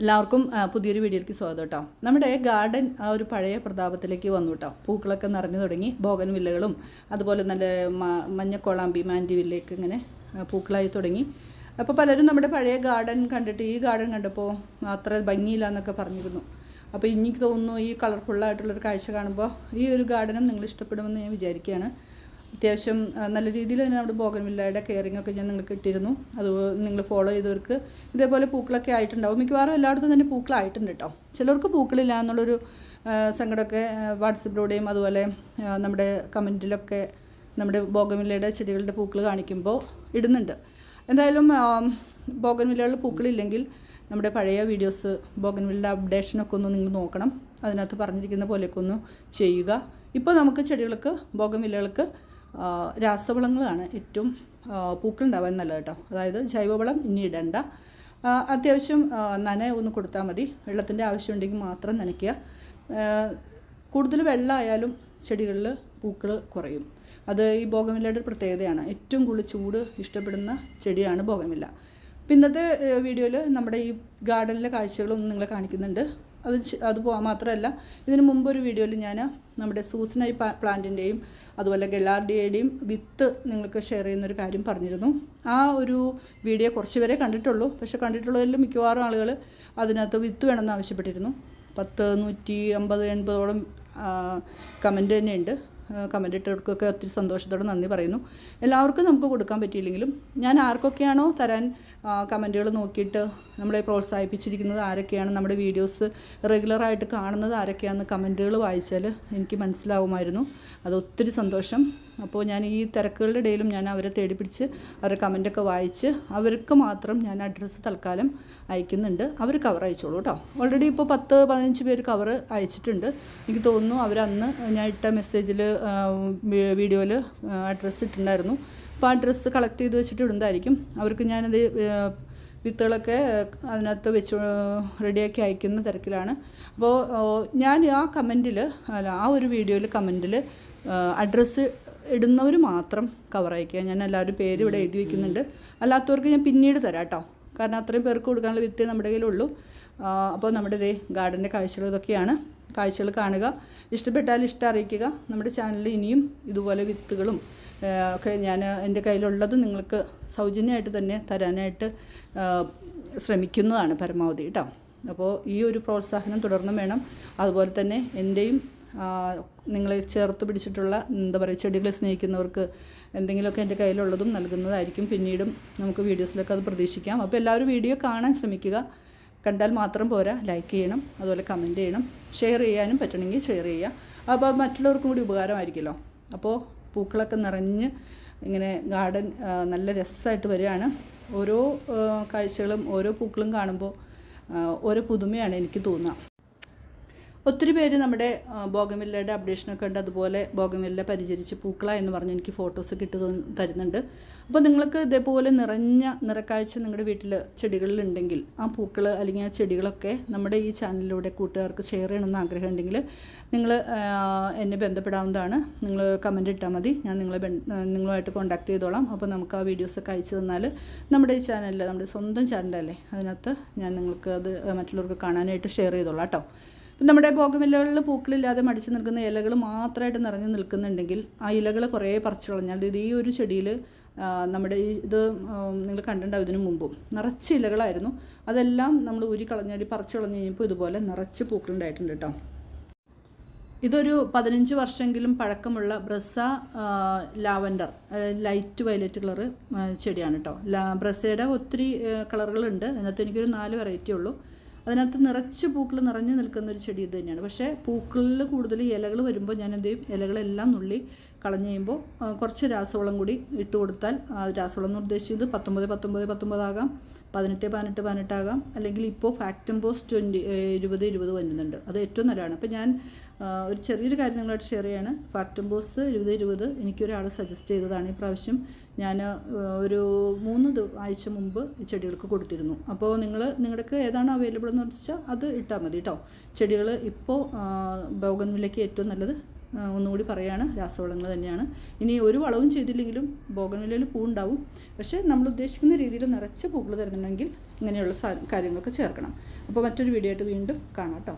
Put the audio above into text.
എല്ലാവർക്കും പുതിയൊരു വീഡിയോയിലേക്ക് സ്വാഗതം കേട്ടോ. നമ്മുടെ ഗാർഡൻ ആ ഒരു പഴയ പ്രതാപത്തിലേക്ക് വന്നു കേട്ടോ. പൂക്കളൊക്കെ നിറഞ്ഞു തുടങ്ങി ബോഗൻ വില്ലകളും അതുപോലെ നല്ല മഞ്ഞക്കോളാമ്പി മാൻഡി വില്ലയൊക്കെ ഇങ്ങനെ പൂക്കളായി തുടങ്ങി. അപ്പോൾ പലരും നമ്മുടെ പഴയ ഗാർഡൻ കണ്ടിട്ട് ഈ ഗാർഡൻ കണ്ടപ്പോൾ അത്ര ഭംഗിയില്ല എന്നൊക്കെ പറഞ്ഞിരുന്നു. അപ്പോൾ എനിക്ക് തോന്നുന്നു ഈ കളർഫുള്ളായിട്ടുള്ളൊരു കാഴ്ച കാണുമ്പോൾ ഈ ഒരു ഗാർഡനും നിങ്ങൾ ഇഷ്ടപ്പെടുമെന്ന് ഞാൻ വിചാരിക്കുകയാണ്. അത്യാവശ്യം നല്ല രീതിയിൽ തന്നെ നമ്മുടെ ബോഗൻവില്ലയുടെ കെയറിംഗ് ഒക്കെ ഞാൻ നിങ്ങൾക്ക് ഇട്ടിരുന്നു. അത് നിങ്ങൾ ഫോളോ ചെയ്തവർക്ക് ഇതേപോലെ പൂക്കളൊക്കെ ആയിട്ടുണ്ടാവും. മിക്കവാറും എല്ലായിടത്തും തന്നെ പൂക്കളായിട്ടുണ്ട് കേട്ടോ. ചിലർക്ക് പൂക്കളില്ല എന്നുള്ളൊരു സങ്കടമൊക്കെ വാട്സപ്പിലൂടെയും അതുപോലെ നമ്മുടെ കമന്റിലൊക്കെ നമ്മുടെ ബോഗൻവില്ലയുടെ ചെടികളുടെ പൂക്കൾ കാണിക്കുമ്പോൾ ഇടുന്നുണ്ട്. എന്തായാലും ബോഗൻവില്ലകളിൽ പൂക്കളില്ലെങ്കിൽ നമ്മുടെ പഴയ വീഡിയോസ് ബോഗൻവില്ലയുടെ അപ്ഡേഷനൊക്കെ ഒന്ന് നിങ്ങൾ നോക്കണം. അതിനകത്ത് പറഞ്ഞിരിക്കുന്ന പോലെയൊക്കെ ഒന്ന് ചെയ്യുക. ഇപ്പോൾ നമുക്ക് ചെടികൾക്ക് ബോഗൻവില്ലകൾക്ക് രാസവളങ്ങളാണ് ഏറ്റവും പൂക്കളുണ്ടാവാൻ നല്ലത് കേട്ടോ. അതായത് ജൈവവളം ഇനി ഇടണ്ട. അത്യാവശ്യം നന ഒന്ന് കൊടുത്താൽ മതി. വെള്ളത്തിന്റെ ആവശ്യമുണ്ടെങ്കിൽ മാത്രം നനയ്ക്കുക. കൂടുതൽ വെള്ളമായാലും ചെടികളിൽ പൂക്കൾ കുറയും. അത് ഈ ബോഗമില്ലയുടെ ഒരു പ്രത്യേകതയാണ്. ഏറ്റവും കൂടുതൽ ചൂട് ഇഷ്ടപ്പെടുന്ന ചെടിയാണ് ബോഗമില്ല പിന്നത്തെ വീഡിയോയിൽ നമ്മുടെ ഈ ഗാർഡനിലെ കാഴ്ചകളൊന്നും നിങ്ങളെ കാണിക്കുന്നുണ്ട്. അത് അത് മാത്രമല്ല ഇതിന് മുമ്പ് ഒരു വീഡിയോയിൽ ഞാൻ നമ്മുടെ സൂസനൈ പ്ലാന്റിന്റെയും അതുപോലെ ഗെല്ലാർഡിയയുടെയും വിത്ത് നിങ്ങൾക്ക് ഷെയർ ചെയ്യുന്നൊരു കാര്യം പറഞ്ഞിരുന്നു. ആ ഒരു വീഡിയോ കുറച്ച് പേരെ കണ്ടിട്ടുള്ളൂ. പക്ഷേ കണ്ടിട്ടുള്ളതിൽ മിക്കവാറും ആളുകൾ അതിനകത്ത് വിത്ത് വേണമെന്ന് ആവശ്യപ്പെട്ടിരുന്നു. പത്ത് നൂറ്റി അമ്പത് എൺപതോളം കമന്റ് തന്നെയുണ്ട്. കമന്റ് ഇട്ടവർക്കൊക്കെ ഒത്തിരി സന്തോഷത്തോടെ നന്ദി പറയുന്നു. എല്ലാവർക്കും നമുക്ക് കൊടുക്കാൻ പറ്റിയില്ലെങ്കിലും ഞാൻ ആർക്കൊക്കെയാണോ തരാൻ കമന്റുകൾ നോക്കിയിട്ട് നമ്മളെ പ്രോത്സാഹിപ്പിച്ചിരിക്കുന്നത് ആരൊക്കെയാണ് നമ്മുടെ വീഡിയോസ് റെഗുലറായിട്ട് കാണുന്നത് ആരൊക്കെയാണെന്ന് കമന്റുകൾ വായിച്ചാൽ എനിക്ക് മനസ്സിലാവുമായിരുന്നു. അത് ഒത്തിരി സന്തോഷം. അപ്പോൾ ഞാൻ ഈ തിരക്കുകളുടെ ഇടയിലും ഞാൻ അവരെ തേടി പിടിച്ച് അവരുടെ കമന്റൊക്കെ വായിച്ച് അവർക്ക് മാത്രം ഞാൻ അഡ്രസ്സ് തൽക്കാലം അയക്കുന്നുണ്ട്. അവർ കവർ അയച്ചോളൂ കേട്ടോ. ഓൾറെഡി ഇപ്പോൾ പത്ത് പതിനഞ്ച് പേര് കവർ അയച്ചിട്ടുണ്ട്. എനിക്ക് തോന്നുന്നു അവരന്ന് ഞാൻ ഇട്ട മെസ്സേജിൽ വീഡിയോയിൽ അഡ്രസ്സ് ഇട്ടിട്ടുണ്ടായിരുന്നു. അപ്പോൾ ആ ഡ്രസ്സ് കളക്ട് ചെയ്ത് വെച്ചിട്ട് ഇടുന്നതായിരിക്കും. അവർക്ക് ഞാനത് വിത്തുകളൊക്കെ അതിനകത്ത് വെച്ച് റെഡിയാക്കി അയക്കുന്ന തിരക്കിലാണ്. അപ്പോൾ ഞാൻ ആ കമന്റിൽ അല്ല ആ ഒരു വീഡിയോയിൽ കമന്റിൽ അഡ്രസ്സ് ഇടുന്നവർ മാത്രം കവർ അയക്കുക ഞാൻ എല്ലാവരും പേര് ഇവിടെ എഴുതി വയ്ക്കുന്നുണ്ട് അല്ലാത്തവർക്ക് ഞാൻ പിന്നീട് തരാം കേട്ടോ കാരണം അത്രയും പേർക്ക് കൊടുക്കാനുള്ള വിത്തേ നമ്മുടെ കയ്യിലുള്ളൂ. അപ്പോൾ നമ്മുടെ ഇതേ ഗാർഡന്റെ കാഴ്ചകൾ ഇതൊക്കെയാണ്. കാഴ്ചകൾ കാണുക. ഇഷ്ടപ്പെട്ടാൽ ഇഷ്ടം അറിയിക്കുക. നമ്മുടെ ചാനലിൽ ഇനിയും ഇതുപോലെ വിത്തുകളും ഒക്കെ ഞാൻ എന്റെ കയ്യിലുള്ളത് നിങ്ങൾക്ക് സൗജന്യമായിട്ട് തന്നെ തരാനായിട്ട് ശ്രമിക്കുന്നതാണ് പരമാവധി കേട്ടോ. അപ്പോൾ ഈ ഒരു പ്രോത്സാഹനം തുടർന്നും വേണം. അതുപോലെ തന്നെ എന്റെയും നിങ്ങളെ ചേർത്ത് പിടിച്ചിട്ടുള്ള എന്താ പറയുക ചെടികളെ സ്നേഹിക്കുന്നവർക്ക് എന്തെങ്കിലുമൊക്കെ എന്റെ കയ്യിലുള്ളതും നൽകുന്നതായിരിക്കും. പിന്നീടും നമുക്ക് വീഡിയോസിലൊക്കെ അത് പ്രതീക്ഷിക്കാം. അപ്പോൾ എല്ലാവരും വീഡിയോ കാണാൻ ശ്രമിക്കുക. കണ്ടാൽ മാത്രം പോരാ. ലൈക്ക് ചെയ്യണം. അതുപോലെ കമന്റ് ചെയ്യണം. ഷെയർ ചെയ്യാനും പറ്റണമെങ്കിൽ ഷെയർ ചെയ്യുക. അപ്പോൾ അത് മറ്റുള്ളവർക്കും കൂടി ഉപകാരമായിരിക്കുമല്ലോ. അപ്പോൾ പൂക്കളൊക്കെ നിറഞ്ഞ് ഇങ്ങനെ ഗാർഡൻ നല്ല രസമായിട്ട് വരികയാണ്. ഓരോ കാഴ്ചകളും ഓരോ പൂക്കളും കാണുമ്പോൾ ഓരോ പുതുമയാണ് എനിക്ക് തോന്നുക. ഒത്തിരി പേര് നമ്മുടെ ബോഗമില്ലയുടെ അപ്ഡേഷനൊക്കെ ഉണ്ട്. അതുപോലെ ബോഗമില്ല പരിചരിച്ച് പൂക്കള എന്ന് പറഞ്ഞ് എനിക്ക് ഫോട്ടോസ് കിട്ടു തരുന്നുണ്ട്. അപ്പോൾ നിങ്ങൾക്ക് ഇതേപോലെ നിറഞ്ഞ നിറക്കാഴ്ച നിങ്ങളുടെ വീട്ടിൽ ചെടികളിലുണ്ടെങ്കിൽ ആ പൂക്കൾ അല്ലെങ്കിൽ ആ ചെടികളൊക്കെ നമ്മുടെ ഈ ചാനലിലൂടെ കൂട്ടുകാർക്ക് ഷെയർ ചെയ്യണമെന്ന് ആഗ്രഹം ഉണ്ടെങ്കിൽ നിങ്ങൾ എന്നെ ബന്ധപ്പെടാവുന്നതാണ്. നിങ്ങൾ കമന്റ് ഇട്ടാൽ മതി. ഞാൻ നിങ്ങളെ നിങ്ങളുമായിട്ട് കോൺടാക്ട് ചെയ്തോളാം. അപ്പോൾ നമുക്ക് ആ വീഡിയോസൊക്കെ അയച്ചു തന്നാൽ നമ്മുടെ ഈ ചാനലിൽ നമ്മുടെ സ്വന്തം ചാനലല്ലേ അതിനകത്ത് ഞാൻ നിങ്ങൾക്ക് അത് മറ്റുള്ളവർക്ക് കാണാനായിട്ട് ഷെയർ ചെയ്തോളാം കേട്ടോ. നമ്മുടെ ബോഗമില്ലകളിൽ പൂക്കളില്ലാതെ മടിച്ചു നിൽക്കുന്ന ഇലകൾ മാത്രമായിട്ട് നിറഞ്ഞു നിൽക്കുന്നുണ്ടെങ്കിൽ ആ ഇലകൾ കുറേ പറിച്ചു കളഞ്ഞാൽ ഇത് ഈ ഒരു ചെടിയിൽ നമ്മുടെ ഇത് നിങ്ങൾ കണ്ടിട്ടുണ്ടാവും ഇതിനു മുമ്പും. നിറച്ച് ഇലകളായിരുന്നു. അതെല്ലാം നമ്മൾ ഊരി കളഞ്ഞാൽ പറിച്ചു കളഞ്ഞ് കഴിഞ്ഞപ്പോൾ ഇതുപോലെ നിറച്ച് പൂക്കളുണ്ടായിട്ടുണ്ട് കേട്ടോ. ഇതൊരു പതിനഞ്ച് വർഷമെങ്കിലും പഴക്കമുള്ള Brezza lavender light violet colour ചെടിയാണ് കേട്ടോ. ബ്രസയുടെ ഒത്തിരി കളറുകളുണ്ട്. അതിനകത്ത് എനിക്കൊരു നാല് വെറൈറ്റി ഉള്ളൂ. അതിനകത്ത് നിറച്ച് പൂക്കൾ നിറഞ്ഞു നിൽക്കുന്ന ഒരു ചെടി ഇത് തന്നെയാണ്. പക്ഷേ പൂക്കളിൽ കൂടുതൽ ഇലകൾ വരുമ്പോൾ ഞാൻ എന്ത് ചെയ്യും? ഇലകളെല്ലാം നുള്ളി കളഞ്ഞു കഴിയുമ്പോൾ കുറച്ച് രാസവളം കൂടി ഇട്ട് കൊടുത്താൽ ആ രാസവളം എന്ന് ഉദ്ദേശിച്ചത് പത്തൊമ്പത് പത്തൊമ്പത് പത്തൊമ്പതാകാം പതിനെട്ട് പതിനെട്ട് പതിനെട്ടാകാം അല്ലെങ്കിൽ ഇപ്പോൾ ഫാക്ടംബോസ് ട്വന്റി ഇരുപത് ഇരുപത് വരുന്നുണ്ട് അത് ഏറ്റവും നല്ലതാണ്. അപ്പോൾ ഞാൻ ഒരു ചെറിയൊരു കാര്യം നിങ്ങളായിട്ട് ഷെയർ ചെയ്യാണ്. ഫാക്ടംബോസ് ഇരുപത് ഇരുപത് എനിക്കൊരാൾ സജസ്റ്റ് ചെയ്തതാണ്. ഈ പ്രാവശ്യം ഞാൻ ഒരു മൂന്ന് ആഴ്ച മുമ്പ് ചെടികൾക്ക് കൊടുത്തിരുന്നു. അപ്പോൾ നിങ്ങൾ നിങ്ങൾക്ക് ഏതാണ് അവൈലബിൾ എന്ന് വെച്ചാൽ അത് ഇട്ടാൽ മതി കേട്ടോ ചെടികൾ ഇപ്പോൾ ബോഗൻവില്ലയ്ക്ക് ഏറ്റവും നല്ലത് ഒന്നുകൂടി പറയാണ്. രാസവളങ്ങൾ തന്നെയാണ്. ഇനി ഒരു വളവും ചെയ്തില്ലെങ്കിലും ബോഗൻവില്ലയിൽ പൂ ഉണ്ടാവും പക്ഷേ നമ്മൾ ഉദ്ദേശിക്കുന്ന രീതിയിൽ നിറച്ച് പൂക്കൾ തരുന്നുണ്ടെങ്കിൽ ഇങ്ങനെയുള്ള കാര്യങ്ങളൊക്കെ ചേർക്കണം. അപ്പോൾ മറ്റൊരു വീഡിയോ ആയിട്ട് വീണ്ടും കാണാം കേട്ടോ